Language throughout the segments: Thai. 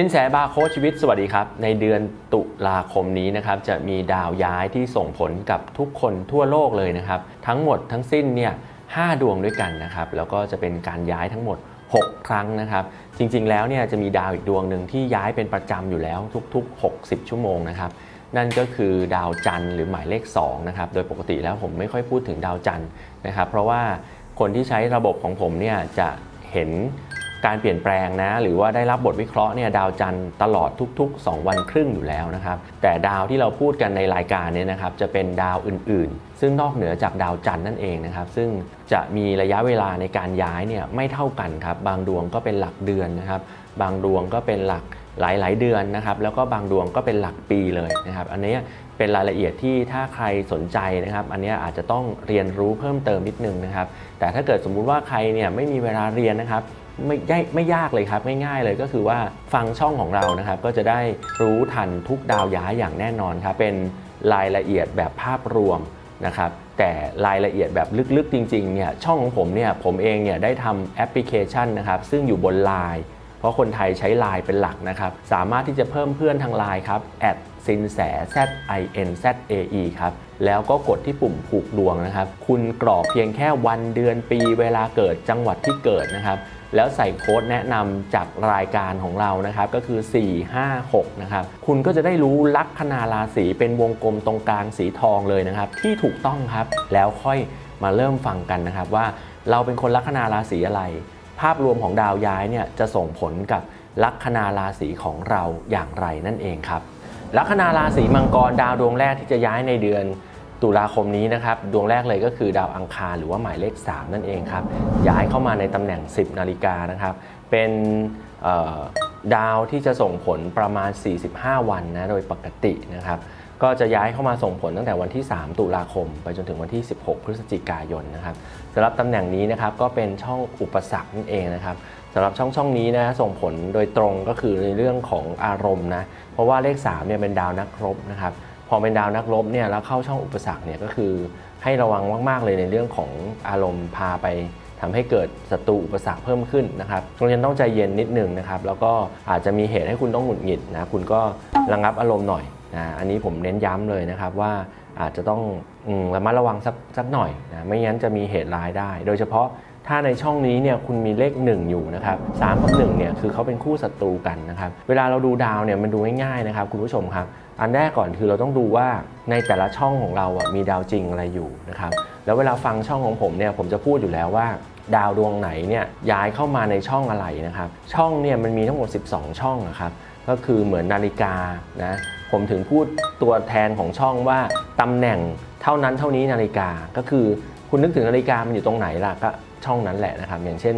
สินแสบาร์โค้ชชีวิตสวัสดีครับ ในเดือนตุลาคมนี้นะครับจะมีดาวย้ายที่ส่งผลกับทุกคนทั่วโลกเลยนะครับ ทั้งหมดทั้งสิ้นเนี่ยห้าดวงด้วยกันนะครับ แล้วก็จะเป็นการย้ายทั้งหมด 6 ครั้งนะครับ จริงๆแล้วเนี่ยจะมีดาวอีกดวงหนึ่งที่ย้ายเป็นประจำอยู่แล้วทุกๆ 60 ชั่วโมงนะครับนั่นก็คือดาวจันทร์หรือหมายเลข2นะครับโดยปกติแล้วผมไม่ค่อยพูดถึงดาวจันทร์นะครับ เพราะว่าคนที่ใช้ระบบของผมเนี่ยจะเห็น การเปลี่ยนแปลงนะ หรือว่าได้รับบทวิเคราะห์เนี่ยดาวจันทร์ตลอดทุก ๆ 2 วันครึ่งอยู่แล้วนะครับ แต่ดาวที่เราพูดกันในรายการเนี่ยนะครับจะเป็นดาวอื่น ๆ ซึ่งนอกเหนือจากดาวจันทร์นั่นเองนะครับ ซึ่งจะมีระยะเวลาในการย้ายเนี่ยไม่เท่ากันครับ บางดวงก็เป็นหลักเดือนนะครับ บางดวงก็เป็นหลักหลาย ๆ เดือนนะครับ แล้วก็บางดวงก็เป็นหลักปีเลยนะครับ อันนี้เป็นรายละเอียดที่ถ้าใครสนใจนะครับ อันนี้อาจจะต้องเรียนรู้เพิ่มเติมนิดนึงนะครับ แต่ถ้าเกิดสมมุติว่าใครเนี่ยไม่มีเวลาเรียนนะครับ ไม่ได้ไม่ยากเลยครับง่ายๆเลยก็คือว่าฟังช่องของเรานะครับก็จะได้รู้ทันทุกดาวย้ายอย่างแน่นอนครับเป็นรายละเอียดแบบภาพรวมนะครับแต่รายละเอียดแบบลึกๆจริงๆเนี่ยช่องของผมเนี่ยผมเองเนี่ยได้ทำแอปพลิเคชันนะครับซึ่งอยู่บน Line เพราะคนไทยใช้ Line เป็นหลักนะครับ สามารถที่จะเพิ่มเพื่อนทาง Line ครับสินแส Z I N Z A E ครับ แล้วก็กดที่ปุ่มผูกดวงนะครับ คุณกรอกเพียงแค่วันเดือนปีเวลาเกิดจังหวัดที่เกิดนะครับ แล้วใส่โค้ดแนะนำจากรายการของเรานะครับ ก็คือ 456 นะครับ คุณก็จะได้รู้ลัคนาราศีเป็นวงกลมตรงกลางสีทองเลยนะครับ ที่ถูกต้องครับ แล้วค่อยมาเริ่มฟังกันนะครับว่าเราเป็นคนลัคนาราศีอะไร ภาพรวมของดาวย้ายเนี่ยจะส่งผลกับลัคนาราศีของเราอย่างไรนั่นเองครับลัคนาราศีมังกรดาวดวงแรกที่จะย้ายในเดือน ตุลาคมนี้นะครับดวงแรกเลยก็คือดาวอังคารหรือว่าหมายเลข 3 นั่นเองครับย้ายเข้ามาในตำแหน่ง 10 นาฬิกานะครับเป็นดาวที่จะส่งผลประมาณ 45 วันนะโดยปกตินะครับก็จะย้ายเข้ามาส่งผลตั้งแต่วันที่ 3 ตุลาคม ไปจนถึงวันที่ 16 พฤศจิกายนนะครับสำหรับตำแหน่งนี้นะครับก็เป็นช่องอุปสรรคนั่นเองนะครับสำหรับช่องช่องนี้นะส่งผลโดยตรงก็คือในเรื่องของอารมณ์นะเพราะว่าเลข3เนี่ยเป็นดาวนักรบนะครับ พอเป็นดาวนักรบเนี่ยแล้วเข้าช่องอุปสรรคเนี่ยก็คือให้ระวังมากๆเลยในเรื่องของอารมณ์พาไปทำให้เกิดศัตรูอุปสรรคเพิ่มขึ้นนะครับตรงนี้ต้องใจเย็นนิดหนึงนะครับ แล้วก็อาจจะมีเหตุให้คุณต้องหงุดหงิดนะ คุณก็ระงับอารมณ์หน่อยนะ อันนี้ผมเน้นย้ำเลยนะครับว่าอาจจะต้องระมัดระวังสักสักหน่อยนะ ไม่งั้นจะมีเหตุร้ายได้ โดยเฉพาะ ถ้าในช่องนี้เนี่ยคุณมีเลข 1 อยู่นะครับสามกับ1เนี่ยคือเขาเป็นคู่ศัตรูกันนะครับเวลาเราดูดาวเนี่ยมันดูง่ายๆนะครับคุณผู้ชมครับ อันแรกก่อนคือเราต้องดูว่าในแต่ละช่องของเราอะมีดาวจริงอะไรอยู่นะครับแล้วเวลาฟังช่องของผมเนี่ยผมจะพูดอยู่แล้วว่าดาวดวงไหนเนี่ยย้ายเข้ามาในช่องอะไรนะครับ ช่องเนี่ยมันมีทั้งหมด 12 ช่องนะครับก็คือเหมือนนาฬิกานะผมถึงพูดตัวแทนของช่องว่าตำแหน่งเท่านั้นเท่านี้นาฬิกาก็คือคุณนึกถึงนาฬิกามันอยู่ตรงไหนล่ะก็ ช่องนั้นแหละนะครับอย่างเช่น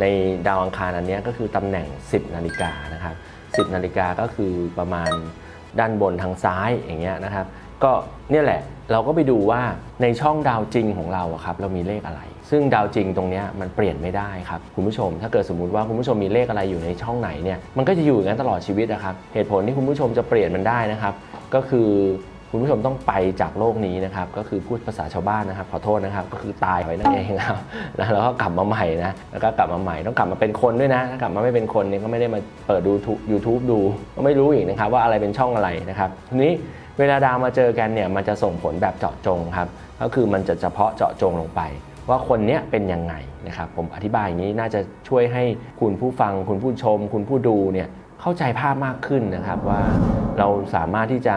ในดาวอังคารอันนี้ก็คือตำแหน่ง 10 นาฬิกานะครับ 10 นาฬิกาก็คือประมาณด้านบนทางซ้ายอย่างเงี้ยนะครับ ก็เนี่ยแหละเราก็ไปดูว่าในช่องดาวจริงของเราอะครับเรามีเลขอะไร ซึ่งดาวจริงตรงนี้มันเปลี่ยนไม่ได้ครับคุณผู้ชม ถ้าเกิดสมมุติว่าคุณผู้ชมมีเลขอะไรอยู่ในช่องไหนเนี่ยมันก็จะอยู่อย่างนั้นตลอดชีวิตนะครับเหตุผลที่คุณผู้ชมจะเปลี่ยนมันได้นะครับ ก็คือ คุณผู้ชมต้องไปจากโลกนี้นะครับก็คือพูดภาษาชาวบ้านนะครับ ขอโทษนะครับ ก็คือตายไปนั่นเองครับแล้วก็กลับมาใหม่นะแล้วก็กลับมาใหม่ต้องกลับมาเป็นคนด้วยนะกลับมาไม่เป็นคนเนี่ยก็ไม่ได้มาเปิดดู YouTube ดู ก็ไม่รู้อีกนะครับว่าอะไรเป็นช่องอะไรนะครับทีนี้เวลาดาวมาเจอกันเนี่ยมันจะส่งผลแบบเจาะจงครับก็คือมันจะเฉพาะเจาะจงลงไป ว่าคนเนี้ยเป็นยังไงนะครับผมอธิบายอย่างนี้น่าจะช่วยให้คุณผู้ฟัง คุณผู้ชม คุณผู้ดูเนี่ยเข้าใจภาพมากขึ้นนะครับว่าเราสามารถที่จะ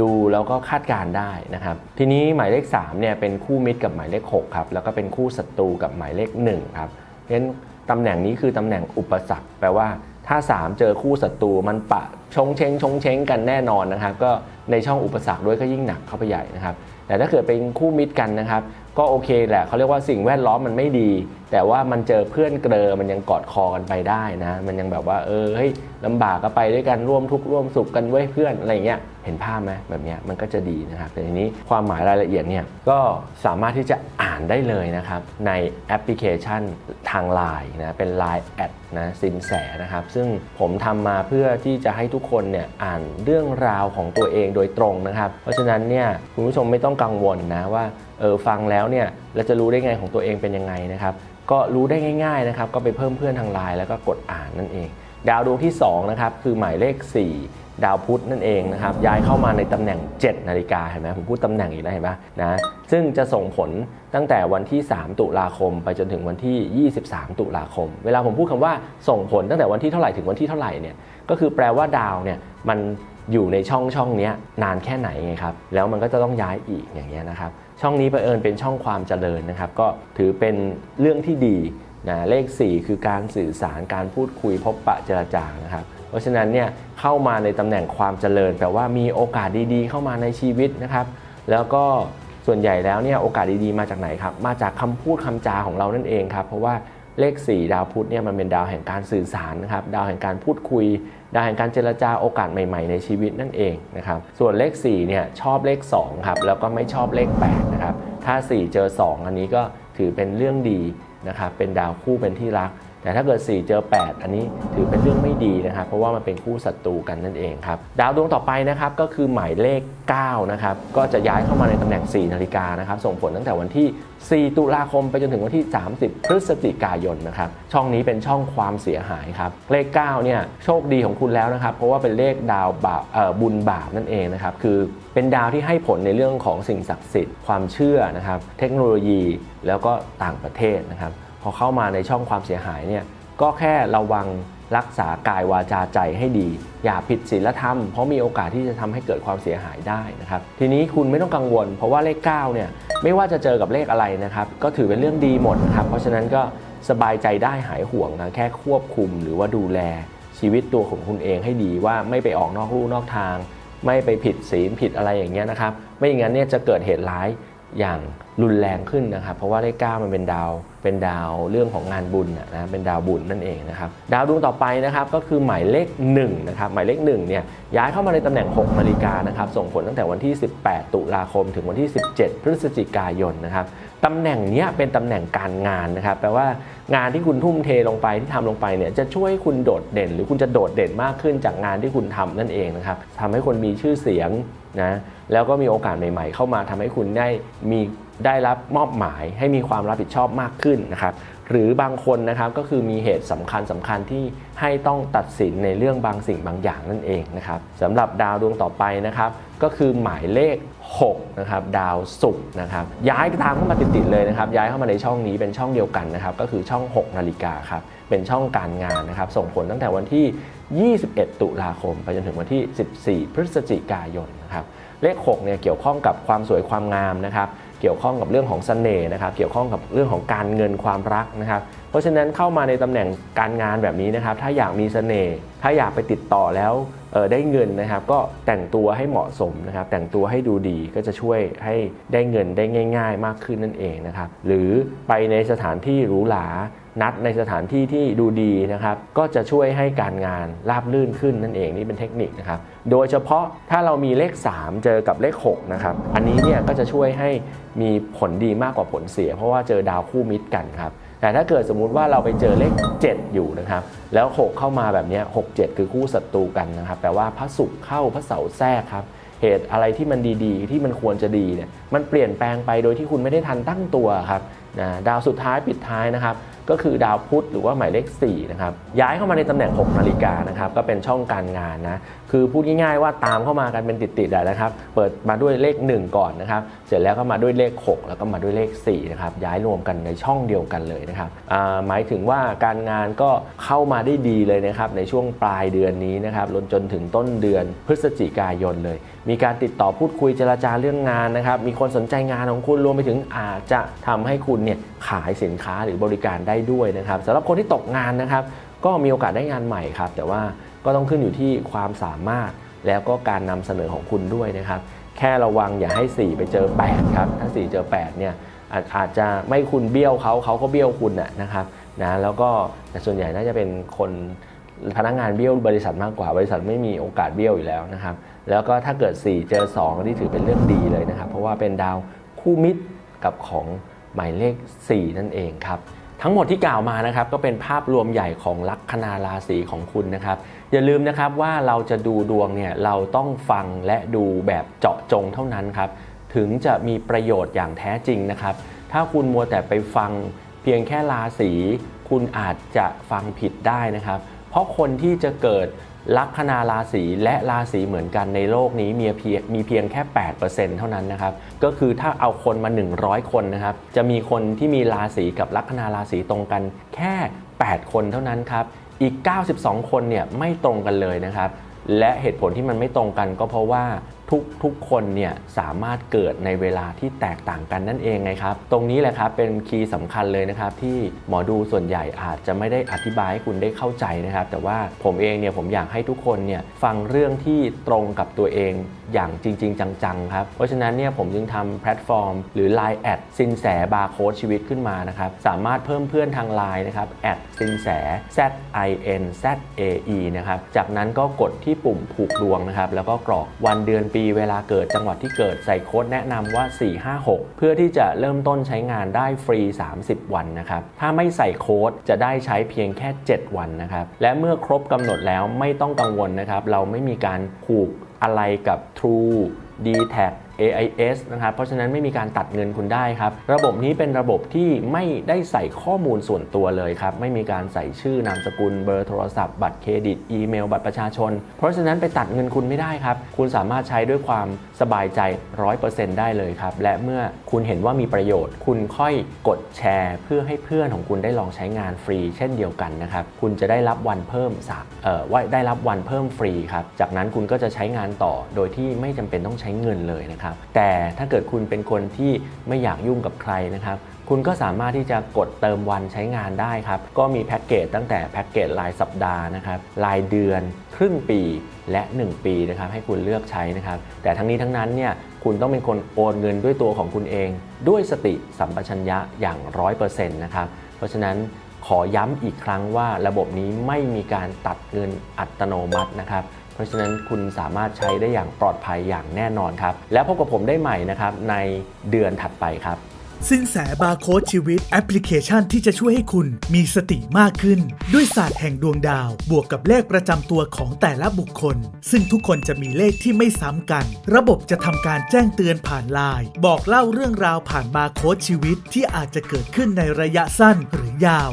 ดูแล้วก็คาดการได้นะครับ ทีนี้หมายเลข3เนี่ยเป็นคู่มิตรกับหมายเลข6ครับแล้วก็เป็นคู่ศัตรูกับหมายเลข1ครับเพราะฉะนั้นตำแหน่งนี้คือตำแหน่งอุปสรรคแปลว่าถ้า 3 เจอคู่ศัตรูมันปะชงเชงชงเชงกันแน่นอนนะครับ ก็ในช่องอุปสรรคด้วยก็ยิ่งหนักเข้าไปใหญ่นะครับ แต่ถ้าเกิดเป็นคู่มิตรกันนะครับก็โอเคแหละเขาเรียกว่าสิ่งแวดล้อมมันไม่ดี แต่ว่ามันเจอเพื่อนเกลอมันยังกอดคอกันไปได้นะ มันยังแบบว่าเออเฮ้ยลำบากก็ไปด้วยกันร่วมทุกข์ร่วมสุขกันเว้ยเพื่อนอะไรเงี้ยเห็นภาพไหมแบบเนี้ยมันก็จะดีนะครับแต่ทีนี้ความหมายรายละเอียดเนี่ยก็สามารถที่จะอ่านได้เลยนะครับในแอปพลิเคชันทาง Line นะเป็น Line แอดนะสินแสนะครับซึ่งผมทำมาเพื่อที่จะให้ทุกคนเนี่ยอ่านเรื่องราวของตัวเองโดยตรงนะครับ เพราะฉะนั้นเนี่ยคุณผู้ชมไม่ต้องกังวลนะว่า เออฟังแล้วเนี่ยเราจะรู้ได้ไงของตัวเองเป็นยังไงนะครับ ก็รู้ได้ง่ายๆนะครับ ก็ไปเพิ่มเพื่อนทางไลน์แล้วก็กดอ่านนั่นเอง ดาวดวงที่2นะครับคือหมายเลข 4 ดาวพุธนั่นเองนะครับย้ายเข้ามาในตำแหน่ง 7 นาฬิกาเห็นไหมผมพูดตำแหน่งอีกแล้วเห็นไหมนะซึ่งจะส่งผลตั้งแต่วันที่ 3 ตุลาคม ไปจนถึงวันที่ 23 ตุลาคม เวลาผมพูดคำว่าส่งผลตั้งแต่วันที่เท่าไหร่ถึงวันที่เท่าไหร่เนี่ยก็คือแปลว่าดาวเนี่ยมันอยู่ในช่องช่องนี้นานแค่ไหนไงครับแล้วมันก็จะต้องย้ายอีกอย่างเงี้ยนะครับ ช่องนี้เผอิญเป็นช่องความเจริญนะครับ ก็ถือเป็นเรื่องที่ดีนะเลข 4 คือการสื่อสารการพูดคุยพบปะเจรจานะครับ เพราะฉะนั้นเนี่ยเข้ามาในตำแหน่งความเจริญแปลว่ามีโอกาสดีๆ เข้ามาในชีวิตนะครับ แล้วก็ส่วนใหญ่แล้วเนี่ยโอกาสดีๆมาจากไหนครับ มาจากคำพูดคำจาของเรานั่นเองครับ เพราะว่า เลข 4 ดาวพุธเนี่ยมันเป็นดาวแห่งการสื่อสารนะครับดาวแห่งการพูดคุย ดาวแห่งการเจรจาโอกาสใหม่ๆ ในชีวิตนั่นเองนะครับส่วนเลข4เนี่ยชอบเลข2ครับแล้วก็ไม่ชอบเลข8นะครับถ้า 4 เจอ 2 อันนี้ก็ถือเป็นเรื่องดีนะครับเป็นดาวคู่เป็นที่รัก แต่ถ้าเกิด 4 เจอ 8 อันนี้ถือเป็นเรื่องไม่ดีนะครับ เพราะว่ามันเป็นคู่ศัตรูกันนั่นเองครับ ดาวดวงต่อไปนะครับก็คือหมายเลข 9 นะครับ ก็จะย้ายเข้ามาในตำแหน่ง 4 นาฬิกานะครับ ส่งผลตั้งแต่วันที่ 4 ตุลาคมไปจนถึงวันที่ 30 พฤศจิกายนนะครับ ช่องนี้เป็นช่องความเสียหายครับ เลข 9 เนี่ยโชคดีของคุณแล้วนะครับ เพราะว่าเป็นเลขดาวบาปบุญบาปนั่นเองนะครับ คือเป็นดาวที่ให้ผลในเรื่องของสิ่งศักดิ์สิทธิ์ ความเชื่อนะครับ เทคโนโลยี แล้วก็ต่างประเทศนะครับ พอเข้ามาในช่องความเสียหายเนี่ยก็แค่ระวังรักษากายวาจาใจให้ดี อย่าผิดศีลธรรม เพราะมีโอกาสที่จะทำให้เกิดความเสียหายได้นะครับทีนี้คุณไม่ต้องกังวล เพราะว่าเลข9เนี่ยไม่ว่าจะเจอกับเลขอะไรนะครับก็ถือเป็นเรื่องดีหมดนะครับเพราะฉะนั้นก็สบายใจได้หายห่วงนะแค่ควบคุมหรือว่าดูแลชีวิตตัวของคุณเองให้ดีว่าไม่ไปออกนอกลู่นอกทาง ไม่ไปผิดศีลผิดอะไรอย่างเงี้ยนะครับไม่อย่างนั้นเนี่ยจะเกิดเหตุร้าย อย่างรุนแรงขึ้นนะครับ เพราะว่าเลข9มันเป็นดาว เป็นดาวเรื่องของงานบุญนะเป็นดาวบุญนั่นเองนะครับดาวดวงต่อไปนะครับก็คือหมายเลข1นะครับหมายเลข1เนี่ยย้ายเข้ามาในตำแหน่ง6นาฬิกานะครับส่งผลตั้งแต่วันที่ 18 ตุลาคม ถึงวันที่ 17 พฤศจิกายนนะครับตำแหน่งนี้เป็นตำแหน่งการงานนะครับแปลว่างานที่คุณทุ่มเทลงไปที่ทำลงไปเนี่ยจะช่วยคุณโดดเด่น หรือคุณจะโดดเด่นมากขึ้นจากงานที่คุณทำนั่นเองนะครับทำให้คนมีชื่อเสียง นะแล้วก็มีโอกาสใหม่ ๆ เข้ามาทำให้คุณได้มีได้รับมอบหมายให้มีความรับผิดชอบมากขึ้นนะครับ หรือบางคนนะครับก็คือมีเหตุสำคัญสำคัญที่ให้ต้องตัดสินในเรื่องบางสิ่งบางอย่างนั่นเองนะครับสำหรับดาวดวงต่อไปนะครับก็คือหมายเลข6นะครับดาวศุกร์นะครับย้ายตามเข้ามาติดๆเลยนะครับย้ายเข้ามาในช่องนี้เป็นช่องเดียวกันนะครับก็คือช่อง 6 นาฬิกาครับเป็นช่องการงานนะครับส่งผลตั้งแต่วันที่ 21 ตุลาคม ไปจนถึงวันที่ 14 พฤศจิกายนนะครับเลข6เนี่ยเกี่ยวข้องกับความสวยความงามนะครับ เกี่ยวข้องกับเรื่องของเสน่ห์นะครับเกี่ยวข้องกับเรื่องของการเงินความรักนะครับเพราะฉะนั้นเข้ามาในตำแหน่งการงานแบบนี้นะครับถ้าอยากมีเสน่ห์ถ้าอยากไปติดต่อแล้วได้เงินนะครับก็แต่งตัวให้เหมาะสมนะครับแต่งตัวให้ดูดีก็จะช่วยให้ได้เงินได้ง่าย ๆ มากขึ้นนั่นเองนะครับหรือไปในสถานที่หรูหรา นัดในสถานที่ที่ดูดีนะครับ ก็จะช่วยให้การงานราบลื่นขึ้นนั่นเองนี่เป็นเทคนิคนะครับ โดยเฉพาะถ้าเรามีเลข 3 เจอกับเลข6นะครับ อันนี้เนี่ยก็จะช่วยให้มีผลดีมากกว่าผลเสีย เพราะว่าเจอดาวคู่มิตรกันครับแต่ถ้าเกิดสมมุติว่าเราไปเจอเลข 7 อยู่นะครับ แล้ว 6 เข้ามาแบบนี้ย6 7 คือคู่ศัตรูกันนะครับแปลว่าพระศุกร์เข้าพระเสาร์แทรกครับเหตุอะไรที่มันดีๆ ที่มันควรจะดีเนี่ยมันเปลี่ยนแปลงไปโดยที่คุณไม่ได้ทันตั้งตัวครับนะดาวสุดท้ายปิดท้ายนะครับ ก็คือดาวพุธหรือว่าหมายเลข4นะครับย้ายเข้ามาในตำแหน่ง 6 นาฬิกานะครับก็เป็นช่องการงานนะ คือพูดง่ายๆว่าตามเข้ามากันเป็นติดๆนะครับ เปิดมาด้วยเลข 1 ก่อนนะครับ เสร็จแล้วก็มาด้วยเลข 6 แล้วก็มาด้วยเลข4นะครับ ย้ายรวมกันในช่องเดียวกันเลยนะครับหมายถึงว่าการงานก็เข้ามาได้ดีเลยนะครับในช่วงปลายเดือนนี้นะครับจนจนถึงต้นเดือนพฤศจิกายนเลย มีการติดต่อพูดคุยเจรจาเรื่องงานนะครับ มีคนสนใจงานของคุณรวมไปถึงอาจจะทำให้คุณเนี่ยขายสินค้าหรือบริการได้ด้วยนะครับสำหรับคนที่ตกงานนะครับ ก็มีโอกาสได้งานใหม่ครับ แต่ว่า ก็ต้องขึ้นอยู่ที่ความสามารถแล้วก็การนำเสนอของคุณด้วยนะครับ แค่ระวังอย่าให้ 4 ไปเจอ 8 ครับ ถ้า 4 เจอ 8 เนี่ยอาจอาจจะไม่คุณเบี้ยวเขาเขาก็เบี้ยวคุณนะนะครับนะแล้วก็แต่ส่วนใหญ่น่าจะเป็นคนพนักงานเบี้ยวบริษัทมากกว่า บริษัทไม่มีโอกาสเบี้ยวอยู่แล้วนะครับ แล้วก็ถ้าเกิด 4 เจอ2นี่ถือเป็นเรื่องดีเลยนะครับ เพราะว่าเป็นดาวคู่มิตรกับของหมายเลข 4 นั่นเองครับ ทั้งหมดที่กล่าวมานะครับก็เป็นภาพรวมใหญ่ของลัคนาราศีของคุณนะครับ อย่าลืมนะครับว่าเราจะดูดวงเนี่ยเราต้องฟังและดูแบบเจาะจงเท่านั้นครับถึงจะมีประโยชน์อย่างแท้จริงนะครับ ถ้าคุณมัวแต่ไปฟังเพียงแค่ราศีคุณอาจจะฟังผิดได้นะครับ เพราะคนที่จะเกิด ลัคนาราศีและราศีเหมือนกันในโลกนี้มีเพียงมีเพียงแค่ 8%เท่านั้นนะครับ ก็คือถ้าเอาคนมา 100 คนนะครับ จะมีคนที่มีราศีกับลัคนาราศีตรงกันแค่ 8 คนเท่านั้นครับ อีก 92 คนเนี่ยไม่ตรงกันเลยนะครับ และเหตุผลที่มันไม่ตรงกันก็เพราะว่า ทุกทุกคนเนี่ยสามารถเกิดในเวลาที่แตกต่างกันนั่นเองไงครับ ตรงนี้แหละครับเป็นคีย์สำคัญเลยนะครับที่หมอดูส่วนใหญ่อาจจะไม่ได้อธิบายให้คุณได้เข้าใจนะครับ แต่ว่าผมเองเนี่ยผมอยากให้ทุกคนเนี่ยฟังเรื่องที่ตรงกับตัวเองอย่างจริง ๆ จังๆครับ เพราะฉะนั้นเนี่ยผมจึงทำแพลตฟอร์ม หรือ Line แอดสินแสบาร์โค้ดชีวิตขึ้นมานะครับสามารถเพิ่มเพื่อนทาง Line นะครับแอดสินแส Z I N Z A E นะครับจากนั้นก็กดที่ปุ่มผูกดวงนะครับแล้วก็กรอกวันเดือนปีเวลาเกิดจังหวัดที่เกิดใส่โค้ดแนะนำว่า 456 เพื่อที่จะเริ่มต้นใช้งานได้ฟรี 30 วันนะครับ ถ้าไม่ใส่โค้ดจะได้ใช้เพียงแค่ 7 วันนะครับ และเมื่อครบกำหนดแล้วไม่ต้องกังวลนะครับ เราไม่มีการผูกอะไรกับ True d t a c AIS นะครับ เพราะฉะนั้นไม่มีการตัดเงินคุณได้ครับ ระบบนี้เป็นระบบที่ไม่ได้ใส่ข้อมูลส่วนตัวเลยครับ ไม่มีการใส่ชื่อนามสกุล เบอร์โทรศัพท์ บัตรเครดิต อีเมล บัตรประชาชน เพราะฉะนั้นไปตัดเงินคุณไม่ได้ครับ คุณสามารถใช้ด้วยความสบายใจ 100%ได้เลยครับ และเมื่อคุณเห็นว่ามีประโยชน์ คุณค่อยกดแชร์ เพื่อให้เพื่อนของคุณได้ลองใช้งานฟรี เช่นเดียวกันนะครับ คุณจะได้รับวันเพิ่มสักเอ่อว่าได้รับวันเพิ่มฟรีครับ จากนั้นคุณก็จะใช้งานต่อ โดยที่ไม่จำเป็นต้องใช้เงินเลยนะครับแต่ถ้าเกิดคุณเป็นคนที่ไม่อยากยุ่งกับใครนะครับ คุณก็สามารถที่จะกดเติมวันใช้งานได้ครับ ก็มีแพ็กเกจตั้งแต่แพ็กเกจรายสัปดาห์นะครับ รายเดือน ครึ่งปีและ 1 ปีนะครับ ให้คุณเลือกใช้นะครับ แต่ทั้งนี้ทั้งนั้นเนี่ยคุณต้องเป็นคนโอนเงินด้วยตัวของคุณเอง ด้วยสติสัมปชัญญะอย่าง 100%นะครับ เพราะฉะนั้นขอย้ำอีกครั้งว่าระบบนี้ไม่มีการตัดเงินอัตโนมัตินะครับ ราะฉะนั้นคุณสามารถใช้ได้อย่างปลอดภัยอย่างแน่นอนครับ แล้วพบกับผมได้ใหม่นะครับในเดือนถัดไปครับสินแสบาร์โค้ดชีวิตแอปพลิเคชันที่จะช่วยให้คุณมีสติมากขึ้น ด้วยศาสตร์แห่งดวงดาว บวกกับเลขประจำตัวของแต่ละบุคคล ซึ่งทุกคนจะมีเลขที่ไม่ซ้ำกัน ระบบจะทำการแจ้งเตือนผ่านไลน์บอกเล่าเรื่องราวผ่านบาร์โค้ดชีวิตที่อาจจะเกิดขึ้นในระยะสั้นหรือยาว